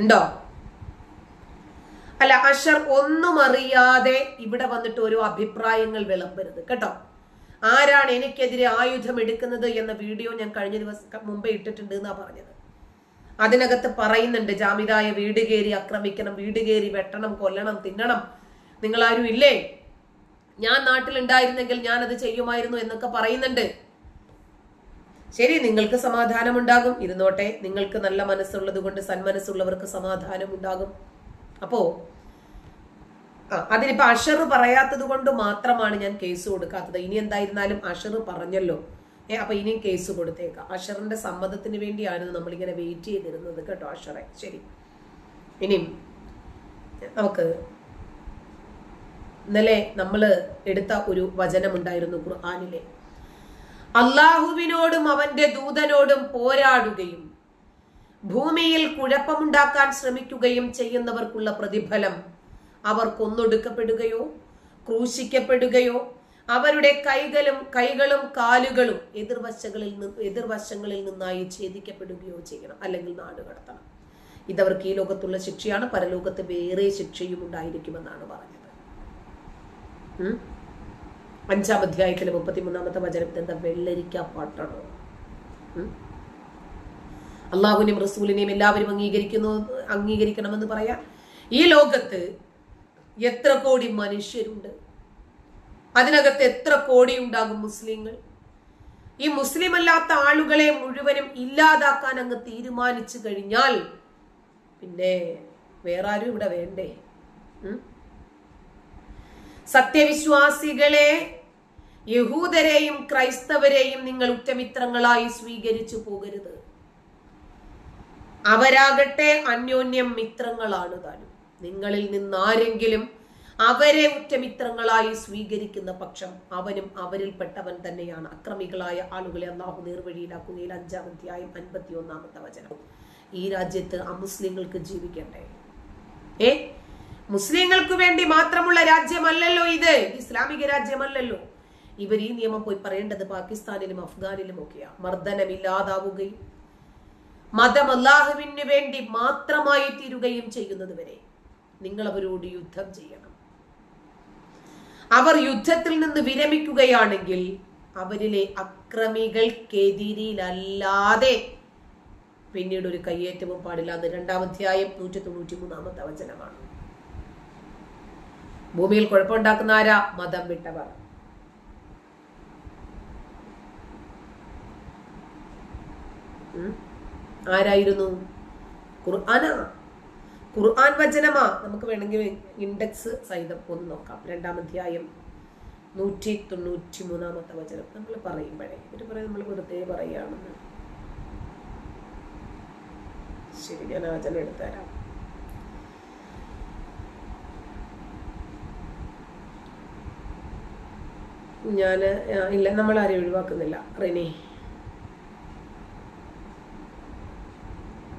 ഉണ്ടോ? അല്ല അഷർ ഒന്നും അറിയാതെ ഇവിടെ വന്നിട്ട് ഓരോ അഭിപ്രായങ്ങൾ വിളമ്പരുത് കേട്ടോ. ആരാണ് എനിക്കെതിരെ ആയുധം എടുക്കുന്നത് എന്ന വീഡിയോ ഞാൻ കഴിഞ്ഞ ദിവസം മുമ്പേ ഇട്ടിട്ടുണ്ട് എന്നാ പറഞ്ഞത്. അതിനകത്ത് പറയുന്നുണ്ട് ജാമിതായ വീട് കയറി ആക്രമിക്കണം വീട് കയറി വെട്ടണം കൊല്ലണം തിന്നണം. നിങ്ങളാരും ഇല്ലേ? ഞാൻ നാട്ടിലുണ്ടായിരുന്നെങ്കിൽ ഞാൻ അത് ചെയ്യുമായിരുന്നു എന്നൊക്കെ പറയുന്നുണ്ട്. ശരി നിങ്ങൾക്ക് സമാധാനം ഉണ്ടാകും ഇരുന്നോട്ടെ നിങ്ങൾക്ക് നല്ല മനസ്സുള്ളത് കൊണ്ട് സന്മനസ്സുള്ളവർക്ക് സമാധാനം ഉണ്ടാകും അപ്പോ അതിനിപ്പോ അഷർ പറയാത്തത് കൊണ്ട് മാത്രമാണ് ഞാൻ കേസ് കൊടുക്കാത്തത്. ഇനി എന്തായിരുന്നാലും അഷർ പറഞ്ഞല്ലോ. ഏ അപ്പൊ ഇനിയും കേസ് കൊടുത്തേക്കാം. അഷറിന്റെ സമ്മതത്തിന് വേണ്ടിയാണ് നമ്മളിങ്ങനെ വെയിറ്റ് ചെയ്തിരുന്നത് കേട്ടോ അഷറെ. ശരി. ഇനിയും നമുക്ക് ഇന്നലെ നമ്മൾ എടുത്ത ഒരു വചനമുണ്ടായിരുന്നു ഖുർആാനിലെ. അള്ളാഹുവിനോടും അവന്റെ ദൂതനോടും പോരാടുകയും ഭൂമിയിൽ കുഴപ്പമുണ്ടാക്കാൻ ശ്രമിക്കുകയും ചെയ്യുന്നവർക്കുള്ള പ്രതിഫലം അവർ കൊന്നൊടുക്കപ്പെടുകയോ ക്രൂശിക്കപ്പെടുകയോ അവരുടെ കൈകളും കൈകളും കാലുകളും എതിർവശങ്ങളിൽ നിന്ന് എതിർവശങ്ങളിൽ നിന്നായി ഛേദിക്കപ്പെടുകയോ ചെയ്യണം. അല്ലെങ്കിൽ നാട് കടത്തണം. ഇതവർക്ക് ഈ ലോകത്തുള്ള ശിക്ഷയാണ്. പരലോകത്ത് വേറെ ശിക്ഷയും ഉണ്ടായിരിക്കുമെന്നാണ് പറഞ്ഞത്? അഞ്ചാം അധ്യായത്തിലെ മുപ്പത്തിമൂന്നാമത്തെ വചനത്തിൽ എന്താ വെള്ളരിക്ക പാട്ടാണ്? അള്ളാഹുവിനെയും റസൂലിനെയും എല്ലാവരും അംഗീകരിക്കുന്നു അംഗീകരിക്കണമെന്ന് പറയാം. ഈ ലോകത്ത് എത്ര കോടി മനുഷ്യരുണ്ട്. അതിനകത്ത് എത്ര കോടി ഉണ്ടാകും മുസ്ലിങ്ങൾ? ഈ മുസ്ലിം അല്ലാത്ത ആളുകളെ മുഴുവനും ഇല്ലാതാക്കാൻ അങ്ങ് തീരുമാനിച്ചു കഴിഞ്ഞാൽ പിന്നെ വേറെ ആരും ഇവിടെ വേണ്ടേ? സത്യവിശ്വാസികളെ യഹൂദരെയും ക്രൈസ്തവരെയും നിങ്ങൾ ഉറ്റമിത്രങ്ങളായി സ്വീകരിച്ചു പോകരുത്. അവരാകട്ടെ അന്യോന്യം മിത്രങ്ങളാണ് താനും. നിങ്ങളിൽ നിന്നാരെങ്കിലും അവരെ ഉറ്റമിത്രങ്ങളായി സ്വീകരിക്കുന്ന പക്ഷം അവനും അവരിൽപ്പെട്ടവൻ തന്നെയാണ്. അക്രമികളായ ആളുകളെ അള്ളാഹു നേർവഴിയിലാക്കുകയിൽ അഞ്ചാം അധ്യായം അൻപത്തി ഒന്നാമത്തെ വചനം. ഈ രാജ്യത്ത് അമുസ്ലിങ്ങൾക്ക് ജീവിക്കണ്ടേ? ഏ? മുസ്ലിങ്ങൾക്ക് വേണ്ടി മാത്രമുള്ള രാജ്യമല്ലല്ലോ ഇത്. ഇസ്ലാമിക രാജ്യമല്ലല്ലോ. ഇവർ ഈ നിയമം പോയി പറയേണ്ടത് പാകിസ്ഥാനിലും അഫ്ഗാനിലും ഒക്കെയാണ് മർദ്ദനമില്ലാതാവുകയും മതം അല്ലാഹുവിന് വേണ്ടി മാത്രമായി തീരുകയും ചെയ്യുന്നത് വരെ നിങ്ങൾ അവരോട് യുദ്ധം ചെയ്യണം. അവർ യുദ്ധത്തിൽ നിന്ന് വിരമിക്കുകയാണെങ്കിൽ അവരിലെ അക്രമികൾക്കെതിരിലല്ലാതെ പിന്നീട് ഒരു കയ്യേറ്റവും പാടില്ല. അത് രണ്ടാം അധ്യായം നൂറ്റി തൊണ്ണൂറ്റി മൂന്നാമത്തെ വചനമാണ്. ഭൂമിയിൽ കുഴപ്പമുണ്ടാക്കുന്ന ആരാ? മതം വിട്ടവർ. ആരായിരുന്നു? ഖുർആാനാ. ഖുർആൻ വചനമാ. നമുക്ക് വേണമെങ്കിൽ ഇൻഡെക്സ് സഹിതം ഒന്ന് നോക്കാം. രണ്ടാം അധ്യായം നൂറ്റി തൊണ്ണൂറ്റി മൂന്നാമത്തെ വചനം. നമ്മൾ പറയുമ്പോഴേ ഇവർ പറയും നമ്മൾ വെറുതെ പറയുകയാണെന്ന്. ശരി ഞാൻ ആ വചനം എടുത്തുതരാം. ഞാൻ ഇല്ല നമ്മൾ ആരെയും ഒഴിവാക്കുന്നില്ല. റിനി.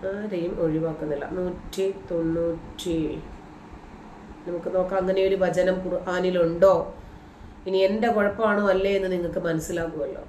ആരെയും ഒഴിവാക്കുന്നില്ല. നൂറ്റി തൊണ്ണൂറ്റി. നമുക്ക് നോക്കാം അങ്ങനെ ഒരു വചനം ഖുർആാനിലുണ്ടോ? ഇനി എന്റെ കുഴപ്പമാണോ അല്ലേ എന്ന് നിങ്ങൾക്ക് മനസ്സിലാകുമല്ലോ.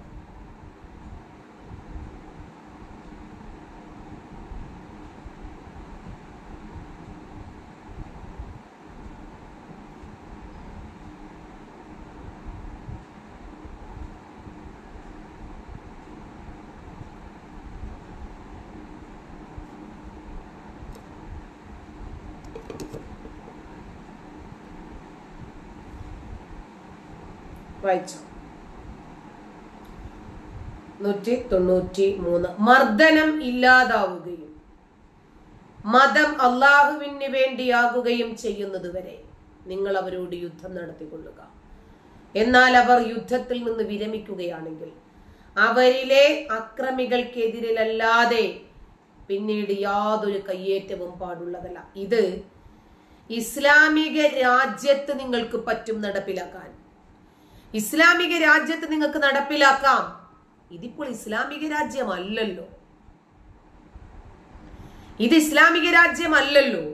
വായിച്ചോ. നൂറ്റി തൊണ്ണൂറ്റി മൂന്ന് മർദ്ദനം ഇല്ലാതാവുകയും മതം അള്ളാഹുവിന് വേണ്ടിയാകുകയും ചെയ്യുന്നത് വരെ നിങ്ങൾ അവരോട് യുദ്ധം നടത്തിക്കൊള്ളുക. എന്നാൽ അവർ യുദ്ധത്തിൽ നിന്ന് വിരമിക്കുകയാണെങ്കിൽ അവരിലെ അക്രമികൾക്കെതിരിലല്ലാതെ പിന്നീട് യാതൊരു കയ്യേറ്റവും പാടുള്ളതല്ല. ഇത് ഇസ്ലാമിക രാജ്യത്ത് നിങ്ങൾക്ക് പറ്റും നടപ്പിലാക്കാൻ. ഇസ്ലാമിക രാജ്യത്ത് നിങ്ങൾക്ക് നടപ്പിലാക്കാം. ഇതിപ്പോൾ ഇസ്ലാമിക രാജ്യമല്ലല്ലോ. ഇത് ഇസ്ലാമിക രാജ്യമല്ലല്ലോ.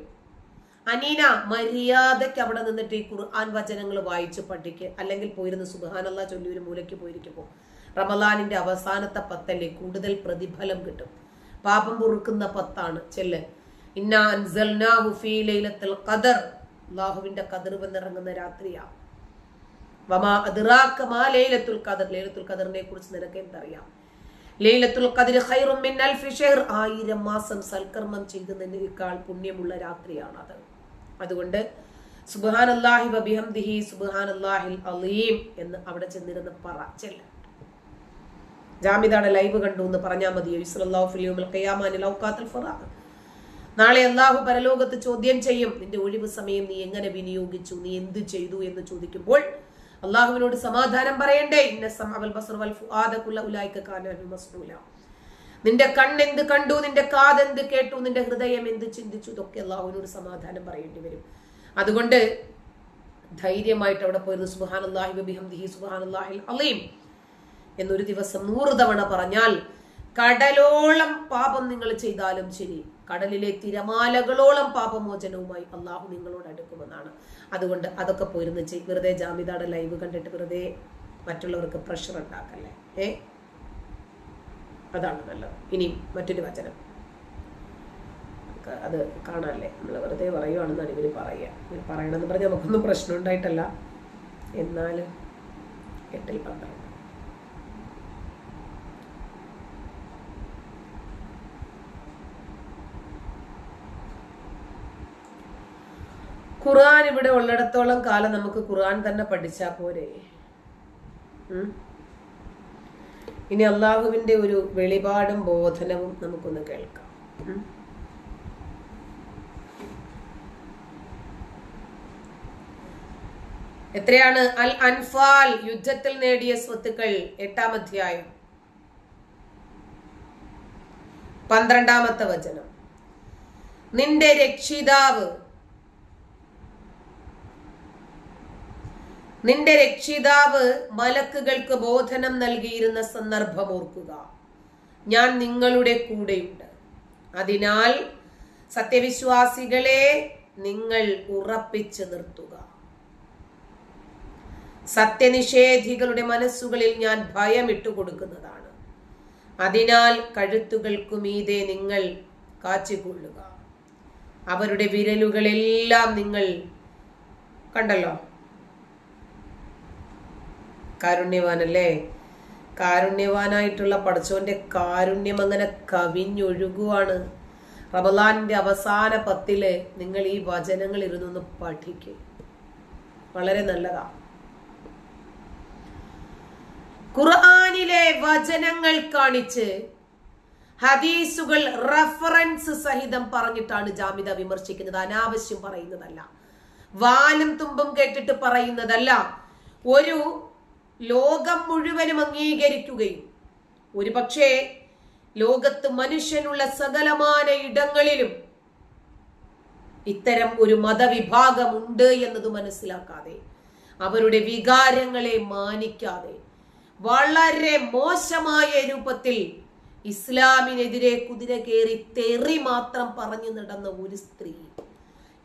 അനീന മര്യാദയ്ക്ക് അവിടെ നിന്നിട്ട് ഈ ഖുർആൻ വചനങ്ങൾ വായിച്ച് പഠിക്ക്. അല്ലെങ്കിൽ പോയിരുന്ന സുബാനല്ല ചൊല്ലി ഒരു മൂലയ്ക്ക് പോയിരിക്കുമ്പോൾ. റമലാനിന്റെ അവസാനത്തെ പത്തല്ലേ? കൂടുതൽ പ്രതിഫലം കിട്ടും. പാപം പൊറുക്കുന്ന പത്താണ്. ചെല്ല്. ഇന്നാ ലൈലത്തുൽ ഖദർ. അല്ലാഹുവിന്റെ ഖദർ വന്നിറങ്ങുന്ന രാത്രിയാണ് വമാ അദ്റാക മാ ലൈലത്തുൽ ഖദർ. ലൈലത്തുൽ ഖദറിനെ കുറിച്ച് നിനക്ക് എന്തറിയാം? ലൈലത്തുൽ ഖദർ ഖൈറും മിൻ അൽഫി ഷഹർ. ആയിരം മാസം സൽക്കർമ്മം ചെയ്തതിനേക്കാൾ പുണ്യമുള്ള രാത്രിയാണ് അത് അതുകൊണ്ട് സുബ്ഹാനല്ലാഹി വബിഹംദിഹി സുബ്ഹാനല്ലാഹിൽ അലീം എന്ന് അവിടെ ചെന്നിരുന്ന് പറ. ചെല്ല. ജാമിദാടെ ലൈവ് കണ്ടു എന്ന് പറഞ്ഞാൽ മതിയോ? ഇസ്ലാഹു ഫിലിയുൽ ഖിയാമാനിൽ ഔഖാത്തുൽ ഫറാഖ് നാളെ അള്ളാഹു പരലോകത്ത് ചോദ്യം ചെയ്യും. നിന്റെ ഒഴിവ് സമയം നീ എങ്ങനെ വിനിയോഗിച്ചു? നീ എന്ത് ചെയ്തു എന്ന് ചോദിക്കുമ്പോൾ അള്ളാഹുവിനോട് സമാധാനം പറയണ്ടേ? ഇന്ന നിന്റെ കണ്ണെന്ത് കണ്ടു? നിന്റെ കാതെന്ത് കേട്ടു? നിന്റെ ഹൃദയം എന്ത് ചിന്തിച്ചു? ഇതൊക്കെ അള്ളാഹുവിനോട് സമാധാനം പറയേണ്ടി വരും. അതുകൊണ്ട് ധൈര്യമായിട്ട് അവിടെ പോയിരുന്നു സുബാൻ അള്ളാഹി സുബാൻ അള്ളാഹിൽ അലീം എന്നൊരു ദിവസം നൂറ് തവണ പറഞ്ഞാൽ കടലോളം പാപം നിങ്ങൾ ചെയ്താലും ശരി. കടലിലെ തിരമാലകളോളം പാപമോചനവുമായി അള്ളാഹു നിങ്ങളോട് അടുക്കുമെന്നാണ്. അതുകൊണ്ട് അതൊക്കെ പോയിരുന്ന് ചെയ്. വെറുതെ ജാമിതാടെ ലൈവ് കണ്ടിട്ട് വെറുതെ മറ്റുള്ളവർക്ക് പ്രഷർ ഉണ്ടാക്കല്ലേ? ഏ? അതാണ് നല്ലത്. ഇനി മറ്റൊരു വചനം. അത് കാണാല്ലേ? നമ്മൾ വെറുതെ പറയുവാണെന്നാണ് ഇവർ പറയുക. ഇവർ പറയണമെന്ന് പറഞ്ഞാൽ നമുക്കൊന്നും പ്രശ്നം ഉണ്ടായിട്ടല്ല. എന്നാൽ എട്ടിൽ പന്ത്രണ്ട്. ഖുർആൻ ഇവിടെ ഉള്ളിടത്തോളം കാലം നമുക്ക് ഖുർആൻ തന്നെ പഠിച്ചാൽ പോരെ? ഇനി അള്ളാഹുവിന്റെ ഒരു വെളിപാടും ബോധനവും നമുക്കൊന്ന് കേൾക്കാം. എത്രയാണ്? അൽ അൻഫാൽ യുദ്ധത്തിൽ നേടിയ സ്വത്തുക്കൾ എട്ടാം അധ്യായം. പന്ത്രണ്ടാമത്തെ വചനം. നിന്റെ രക്ഷിതാവ് നിന്റെ രക്ഷിതാവ് മലക്കുകൾക്ക് ബോധനം നൽകിയിരുന്ന സന്ദർഭം ഓർക്കുക. ഞാൻ നിങ്ങളുടെ കൂടെയുണ്ട്. അതിനാൽ സത്യവിശ്വാസികളെ നിങ്ങൾ ഉറപ്പിച്ചു നിർത്തുക. സത്യനിഷേധികളുടെ മനസ്സുകളിൽ ഞാൻ ഭയമിട്ടു കൊടുക്കുന്നതാണ്. അതിനാൽ കഴുത്തുകൾക്കു മീതെ നിങ്ങൾ കാച്ചിക്കൊള്ളുക. അവരുടെ വിരലുകളെല്ലാം നിങ്ങൾ കണ്ടല്ലോ? കാരുണ്യവാനല്ലേ? കാരുണ്യവാനായിട്ടുള്ള പടച്ചോന്റെ കാരുണ്യം അങ്ങനെ കവിഞ്ഞൊഴുകുവാണ്. റമലാന്റെ അവസാന പത്തിൽ നിങ്ങൾ ഈ വചനങ്ങൾ ഇരുന്നൊന്ന് പഠിക്കും. വളരെ നല്ലതാ. ഖുർആാനിലെ വചനങ്ങൾ കാണിച്ച് ഹദീസുകൾ റഫറൻസ് സഹിതം പറഞ്ഞിട്ടാണ് ജാമിത വിമർശിക്കുന്നത്. അനാവശ്യം പറയുന്നതല്ല. വാലും തുമ്പും കേട്ടിട്ട് പറയുന്നതല്ല. ഒരു ലോകം മുഴുവനും അംഗീകരിക്കുകയും. ഒരു പക്ഷേ ലോകത്ത് മനുഷ്യനുള്ള സകലമാന ഇടങ്ങളിലും ഇത്തരം ഒരു മതവിഭാഗമുണ്ട് എന്നത് മനസ്സിലാക്കാതെ അവരുടെ വികാരങ്ങളെ മാനിക്കാതെ വളരെ മോശമായ രൂപത്തിൽ ഇസ്ലാമിനെതിരെ കുതിര കയറി തെറി മാത്രം പറഞ്ഞു നടന്ന ഒരു സ്ത്രീ.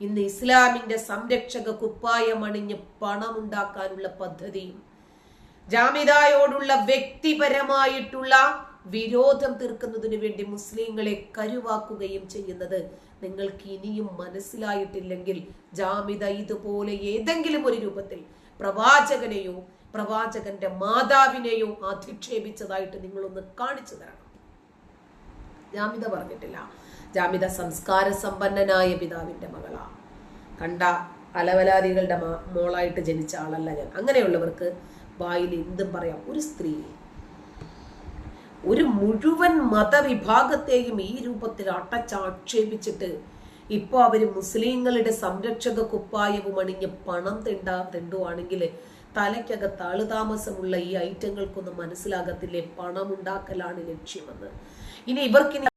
ഇന്ന് ഇസ്ലാമിന്റെ സംരക്ഷക കുപ്പായം അണിഞ്ഞ് പണമുണ്ടാക്കാനുള്ള പദ്ധതിയും ജാമിദായോടുള്ള വ്യക്തിപരമായിട്ടുള്ള വിരോധം തീർക്കുന്നതിന് വേണ്ടി മുസ്ലിങ്ങളെ കരുവാക്കുകയും ചെയ്യുന്നത് നിങ്ങൾക്ക് ഇനിയും മനസ്സിലായിട്ടില്ലെങ്കിൽ ജാമിത ഇതുപോലെ ഏതെങ്കിലും ഒരു രൂപത്തിൽ പ്രവാചകനെയോ പ്രവാചകന്റെ മാതാവിനെയോ അധിക്ഷേപിച്ചതായിട്ട് നിങ്ങളൊന്ന് കാണിച്ചു തരണം. ജാമിത പറഞ്ഞിട്ടില്ല. ജാമിത സംസ്കാര സമ്പന്നനായ പിതാവിന്റെ മകളാ. കണ്ട അലവലാദികളുടെ മോളായിട്ട് ജനിച്ച ആളല്ല ഞാൻ. അങ്ങനെയുള്ളവർക്ക് വായിൽ എന്തും പറയാം. ഒരു സ്ത്രീ ഒരു മുഴുവൻ മതവിഭാഗത്തെയും ഈ രൂപത്തിൽ അടച്ചാക്ഷേപിച്ചിട്ട് ഇപ്പോൾ അവർ മുസ്ലിങ്ങളുടെ സംരക്ഷക കുപ്പായവും അണിഞ്ഞ് പണം തെണ്ടാ തെണ്ടുവാണെങ്കിൽ തലയ്ക്കകത്ത് ആളുതാമസമുള്ള ഈ ഐറ്റങ്ങൾക്കൊന്നും മനസ്സിലാകത്തില്ലേ? പണം ഉണ്ടാക്കലാണ് ലക്ഷ്യമെന്ന്. ഇനി ഇവർക്കിനി